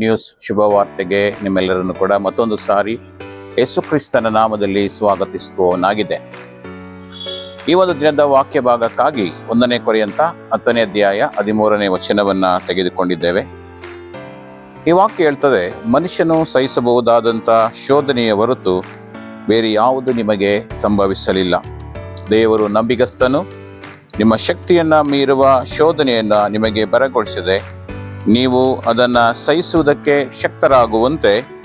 News ಶುಭವಾರ್ತೆಗೆ ನಿಮ್ಮೆಲ್ಲರನ್ನು ಕೂಡ ಮತ್ತೊಂದು ಸಾರಿ ಯೇಸು ಕ್ರಿಸ್ತನ ನಾಮದಲ್ಲಿ ಸ್ವಾಗತಿಸುವವನಾಗಿದೆ. ಈ ಒಂದು ದಿನದ ವಾಕ್ಯ ಭಾಗಕ್ಕಾಗಿ ಒಂದನೇ ಕೊರೆಯಂತ ಹತ್ತನೇ ಅಧ್ಯಾಯ ಹದಿಮೂರನೇ ವಚನವನ್ನ ತೆಗೆದುಕೊಂಡಿದ್ದೇವೆ. ಈ ವಾಕ್ಯ ಹೇಳ್ತದೆ, ಮನುಷ್ಯನು ಸಹಿಸಬಹುದಾದಂಥ ಶೋಧನೆಯ ಹೊರತು ಬೇರೆ ಯಾವುದು ನಿಮಗೆ ಸಂಭವಿಸಲಿಲ್ಲ. ದೇವರು ನಂಬಿಗಸ್ತನು, ನಿಮ್ಮ ಶಕ್ತಿಯನ್ನ ಮೀರುವ ಶೋಧನೆಯನ್ನ ನಿಮಗೆ ಬರಗೊಳಿಸಿದೆ ನೀವು ಅದನ್ನು ಸಹಿಸುವುದಕ್ಕೆ ಶಕ್ತರಾಗುವಂತೆ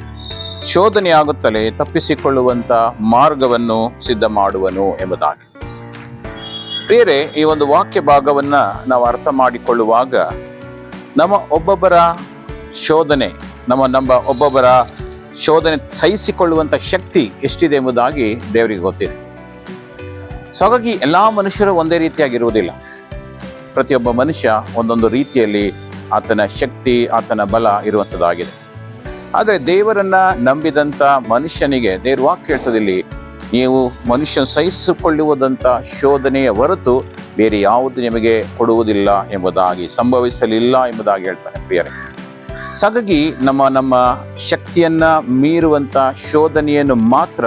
ಶೋಧನೆಯಾಗುತ್ತಲೇ ತಪ್ಪಿಸಿಕೊಳ್ಳುವಂಥ ಮಾರ್ಗವನ್ನು ಸಿದ್ಧ ಮಾಡುವನು ಎಂಬುದಾಗಿ. ಪ್ರಿಯರೇ, ಈ ಒಂದು ವಾಕ್ಯ ಭಾಗವನ್ನು ನಾವು ಅರ್ಥ ಮಾಡಿಕೊಳ್ಳುವಾಗ ನಮ್ಮ ಒಬ್ಬೊಬ್ಬರ ಶೋಧನೆ, ನಮ್ಮ ನಮ್ಮ ಒಬ್ಬೊಬ್ಬರ ಶೋಧನೆ ಸಹಿಸಿಕೊಳ್ಳುವಂಥ ಶಕ್ತಿ ಎಷ್ಟಿದೆ ಎಂಬುದಾಗಿ ದೇವರಿಗೆ ಗೊತ್ತಿದೆ. ಸೊ ಹಾಗಾಗಿ ಎಲ್ಲ ಮನುಷ್ಯರು ಒಂದೇ ರೀತಿಯಾಗಿರುವುದಿಲ್ಲ. ಪ್ರತಿಯೊಬ್ಬ ಮನುಷ್ಯ ಒಂದೊಂದು ರೀತಿಯಲ್ಲಿ ಆತನ ಶಕ್ತಿ, ಆತನ ಬಲ ಇರುವಂಥದ್ದಾಗಿದೆ ಆದರೆ ದೇವರನ್ನ ನಂಬಿದಂಥ ಮನುಷ್ಯನಿಗೆ ದೇವ್ರ ವಾಕ್ಯ ಹೇಳ್ತದಿಲ್ಲಿ, ನೀವು ಮನುಷ್ಯ ಸಹಿಸಿಕೊಳ್ಳುವುದಂಥ ಶೋಧನೆಯ ಹೊರತು ಬೇರೆ ಯಾವುದು ನಿಮಗೆ ಕೊಡುವುದಿಲ್ಲ ಎಂಬುದಾಗಿ ಸಂಭವಿಸಲಿಲ್ಲ ಎಂಬುದಾಗಿ ಹೇಳ್ತಾನೆ ಪ್ರಿಯರೇ. ಹಾಗಾಗಿ ನಮ್ಮ ನಮ್ಮ ಶಕ್ತಿಯನ್ನ ಮೀರುವಂತ ಶೋಧನೆಯನ್ನು ಮಾತ್ರ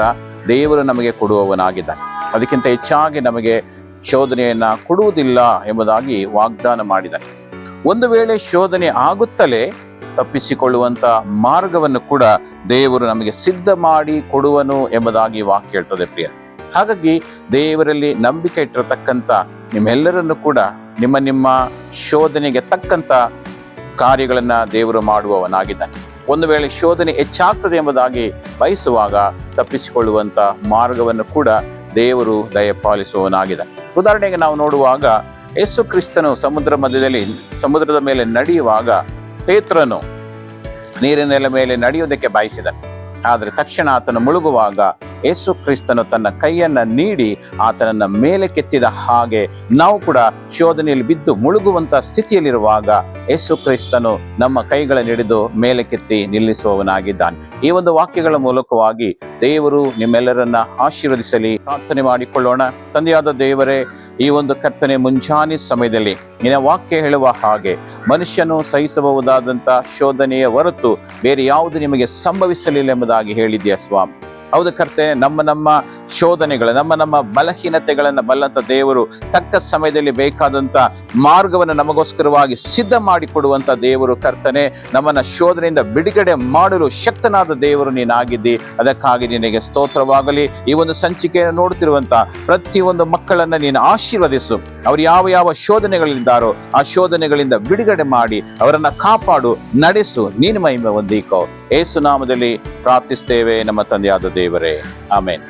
ದೇವರು ನಮಗೆ ಕೊಡುವವನಾಗಿದ್ದಾನೆ. ಅದಕ್ಕಿಂತ ಹೆಚ್ಚಾಗಿ ನಮಗೆ ಶೋಧನೆಯನ್ನ ಕೊಡುವುದಿಲ್ಲ ಎಂಬುದಾಗಿ ವಾಗ್ದಾನ ಮಾಡಿದ್ದಾನೆ. ಒಂದು ವೇಳೆ ಶೋಧನೆ ಆಗುತ್ತಲೇ ತಪ್ಪಿಸಿಕೊಳ್ಳುವಂತ ಮಾರ್ಗವನ್ನು ಕೂಡ ದೇವರು ನಮಗೆ ಸಿದ್ಧ ಮಾಡಿ ಕೊಡುವನು ಎಂಬುದಾಗಿ ವಾಕ್ಯ ಹೇಳ್ತದೆ ಪ್ರಿಯ ಹಾಗಾಗಿ ದೇವರಲ್ಲಿ ನಂಬಿಕೆ ಇಟ್ಟಿರತಕ್ಕಂಥ ನಿಮ್ಮೆಲ್ಲರನ್ನು ಕೂಡ ನಿಮ್ಮ ನಿಮ್ಮ ಶೋಧನೆಗೆ ತಕ್ಕಂಥ ಕಾರ್ಯಗಳನ್ನ ದೇವರು ಮಾಡುವವನಾಗಿದ್ದಾನೆ. ಒಂದು ವೇಳೆ ಶೋಧನೆ ಹೆಚ್ಚಾಗ್ತದೆ ಎಂಬುದಾಗಿ ಬಯಸುವಾಗ ತಪ್ಪಿಸಿಕೊಳ್ಳುವಂಥ ಮಾರ್ಗವನ್ನು ಕೂಡ ದೇವರು ದಯಪಾಲಿಸುವವನಾಗಿದ್ದಾನೆ. ಉದಾಹರಣೆಗೆ ನಾವು ನೋಡುವಾಗ ಯೇಸು ಕ್ರಿಸ್ತನು ಸಮುದ್ರ ಮಧ್ಯದಲ್ಲಿ, ಸಮುದ್ರದ ಮೇಲೆ ನಡೆಯುವಾಗ ಪೇತ್ರನು ನೀರಿನ ಮೇಲೆ ನಡೆಯುವುದಕ್ಕೆ ಬಯಸಿದ ಆದರೆ ತಕ್ಷಣ ಆತನು ಮುಳುಗುವಾಗ ಯೇಸು ಕ್ರಿಸ್ತನು ತನ್ನ ಕೈಯನ್ನ ನೀಡಿ ಆತನನ್ನ ಮೇಲೆ ಕೆತ್ತಿದ ಹಾಗೆ ನಾವು ಕೂಡ ಶೋಧನೆಯಲ್ಲಿ ಬಿದ್ದು ಮುಳುಗುವಂತಹ ಸ್ಥಿತಿಯಲ್ಲಿರುವಾಗ ಯೇಸು ಕ್ರಿಸ್ತನು ನಮ್ಮ ಕೈಗಳ ಹಿಡಿದು ಮೇಲೆ ಕೆತ್ತಿ ನಿಲ್ಲಿಸುವವನಾಗಿದ್ದಾನೆ. ಈ ಒಂದು ವಾಕ್ಯಗಳ ಮೂಲಕವಾಗಿ ದೇವರು ನಿಮ್ಮೆಲ್ಲರನ್ನ ಆಶೀರ್ವದಿಸಲಿ, ಪ್ರಾರ್ಥನೆ ಮಾಡಿಕೊಳ್ಳೋಣ. ತಂದೆಯಾದ ದೇವರೇ, ಈ ಒಂದು ಕರ್ತನೆ ಮುಂಜಾನೆ ಸಮಯದಲ್ಲಿ ನಿನ್ನ ವಾಕ್ಯ ಹೇಳುವ ಹಾಗೆ ಮನುಷ್ಯನು ಸಹಿಸಬಹುದಾದಂತಹ ಶೋಧನೆಯ ಹೊರತು ಬೇರೆ ಯಾವುದು ನಿಮಗೆ ಸಂಭವಿಸಲಿಲ್ಲ ಎಂಬುದಾಗಿ ಹೇಳಿದ್ಯಾ ಸ್ವಾಮಿ? ಹೌದು ಕರ್ತೆ, ನಮ್ಮ ನಮ್ಮ ಶೋಧನೆಗಳು, ನಮ್ಮ ನಮ್ಮ ಬಲಹೀನತೆಗಳನ್ನು ಬಲ್ಲಂತ ದೇವರು, ತಕ್ಕ ಸಮಯದಲ್ಲಿ ಬೇಕಾದಂಥ ಮಾರ್ಗವನ್ನು ನಮಗೋಸ್ಕರವಾಗಿ ಸಿದ್ಧ ಮಾಡಿಕೊಡುವಂಥ ದೇವರು ಕರ್ತನೆ, ನಮ್ಮನ್ನು ಶೋಧನೆಯಿಂದ ಬಿಡುಗಡೆ ಮಾಡಲು ಶಕ್ತನಾದ ದೇವರು ನೀನಾಗಿದ್ದಿ. ಅದಕ್ಕಾಗಿ ನಿನಗೆ ಸ್ತೋತ್ರವಾಗಲಿ. ಈ ಒಂದು ಸಂಚಿಕೆಯನ್ನು ನೋಡುತ್ತಿರುವಂಥ ಪ್ರತಿಯೊಂದು ಮಕ್ಕಳನ್ನು ನೀನು ಆಶೀರ್ವದಿಸು. ಅವರು ಯಾವ ಯಾವ ಶೋಧನೆಗಳಿದ್ದಾರೋ, ಆ ಶೋಧನೆಗಳಿಂದ ಬಿಡುಗಡೆ ಮಾಡಿ, ಅವರನ್ನು ಕಾಪಾಡು, ನಡೆಸು. ನೀನು ಮಹಿಮೆ ಹೊಂದಿಕೋ. ಏಸು ನಾಮದಲ್ಲಿ ಪ್ರಾರ್ಥಿಸ್ತೇವೆ. ನಮ್ಮ ತಂದೆಯಾದ ದೇವರೇ ಆಮೇನ್